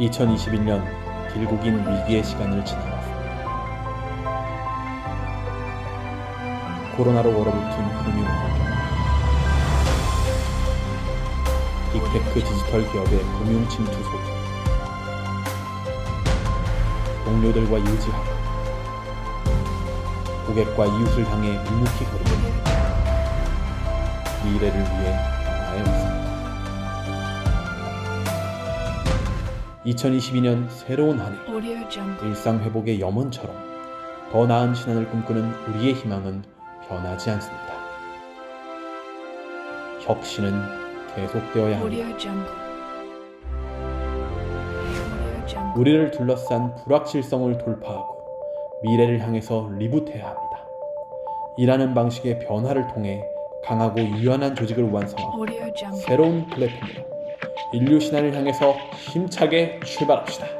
2021년 길고 긴 위기의 시간을 지나왔습니다. 코로나로 얼어붙은 금융 환경, 빅테크 디지털 기업의 금융 침투 소식, 동료들과 유지하고 고객과 이웃을 향해 묵묵히 걸으며 미래를 위해 왔습 2022년 새로운 한 해. 일상 회복의 염원처럼 더 나은 신안을 꿈꾸는 우리의 희망은 변하지 않습니다. 혁신은 계속되어야 합니다. 우리를 둘러싼 불확실성을 돌파하고 미래를 향해서 리부트해야 합니다. 일하는 방식의 변화를 통해 강하고 유연한 조직을 완성하고. 새로운 플랫폼으로 인류 신화를 향해서 힘차게 출발합시다.